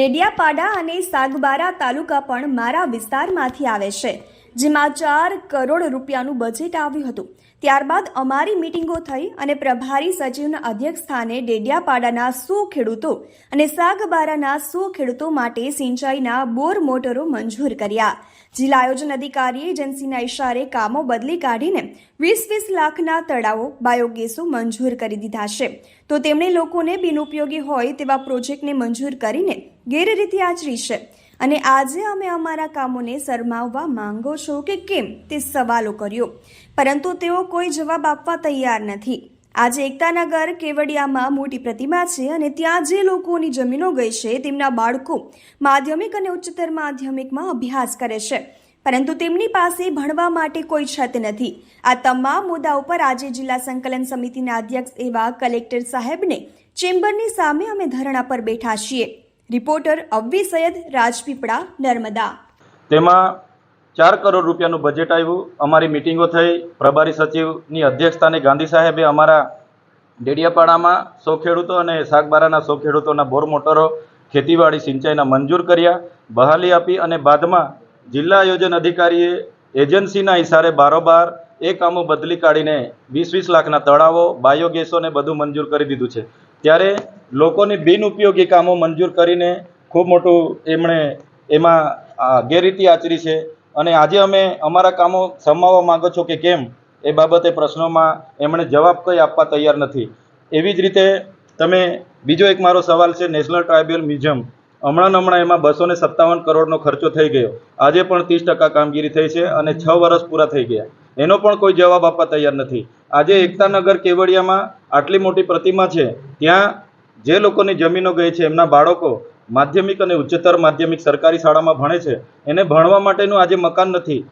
ડેડિયાપાડા અને સાગબારા તાલુકા પણ મારા વિસ્તારમાંથી આવે છે. જેમાં ચાર કરોડ રૂપિયાનું બજેટ આવ્યું હતું. ત્યારબાદ અમારી મિટિંગો થઈ અને પ્રભારી સચિવના અધ્યક્ષ સ્થાને ડેડિયાપાડાના સો ખેડૂતો અને સાગબારાના સો ખેડૂતો માટે સિંચાઈના બોર મોટરો મંજૂર કર્યા. જિલ્લા આયોજન અધિકારીએ એજન્સીના ઇશારે કામો બદલી કાઢીને વીસ વીસ લાખના તળાવો બાયોગેસો મંજૂર કરી દીધા છે. તો તેમણે લોકોને બિનઉપયોગી હોય તેવા પ્રોજેક્ટને મંજૂર કરીને ગેરરીતિ આચરી છે. અને આજે અમે અમારા કામોને શરમાવવા માંગો છો કે કેમ તે સવાલો કર્યો. પરંતુ તેઓ કોઈ જવાબ આપવા તૈયાર નથી. આજે એકતાનગર કેવડિયામાં મોટી પ્રતિમા છે અને ત્યાં જે લોકોની જમીનો ગઈ છે તેમના બાળકો માધ્યમિક અને ઉચ્ચતર માધ્યમિકમાં અભ્યાસ કરે છે. પરંતુ તેમની પાસે ભણવા માટે કોઈ છત નથી. આ તમામ મુદ્દા ઉપર આજે જિલ્લા સંકલન સમિતિના અધ્યક્ષ એવા કલેક્ટર સાહેબને ચેમ્બરની સામે અમે ધરણા પર બેઠા છીએ. રિપોર્ટર અવ્વી સૈયદ રાજપીપળા, નર્મદા. તેમાં ચાર કરોડ રૂપિયાનું બજેટ આવ્યું. અમારી મિટિંગો થઈ. પ્રભારી સચિવની અધ્યક્ષતાને ગાંધી સાહેબે અમારા ડેડિયાપાડામાં સો ખેડૂતો અને શાકબારાના સો ખેડૂતોના બોર મોટરો, ખેતીવાડી સિંચાઈના મંજૂર કર્યા, બહાલી આપી અને બાદમાં જિલ્લા આયોજન અધિકારીએ એજન્સીના ઇશારે બારોબાર એ કામો બદલી કાઢીને વીસ વીસ લાખના તળાવો બાયોગેસોને બધું મંજૂર કરી દીધું છે. ત્યારે લોકોની બિનઉપયોગી કામો મંજૂર કરીને ખૂબ મોટું એમણે એમાં ગેરરીતિ આચરી છે. અને આજે અમે અમારા કામો સમાવવા માંગો છો કે કેમ, એ બાબતે પ્રશ્નોમાં એમણે જવાબ કંઈ આપવા તૈયાર નથી. એવી જ રીતે તમે, બીજો એક મારો સવાલ છે, નેશનલ ટ્રાઇબલ મ્યુઝિયમ. હમણાં હમણાં એમાં બસો ને સત્તાવન કરોડનો ખર્ચો થઈ ગયો. આજે પણ ત્રીસ ટકા કામગીરી થઈ છે અને છ વર્ષ પૂરા થઈ ગયા. એનો પણ કોઈ જવાબ આપવા તૈયાર નથી. આજે એકતાનગર કેવડિયામાં આટલી મોટી પ્રતિમા છે, ત્યાં જે લોકોની જમીનો ગઈ છે, એમના બાળકો માધ્યમિક અને ઉચ્ચતર માધ્યમિક સરકારી શાળામાં ભણે છે. એને ભણવા માટેનું આજે મકાન નથી.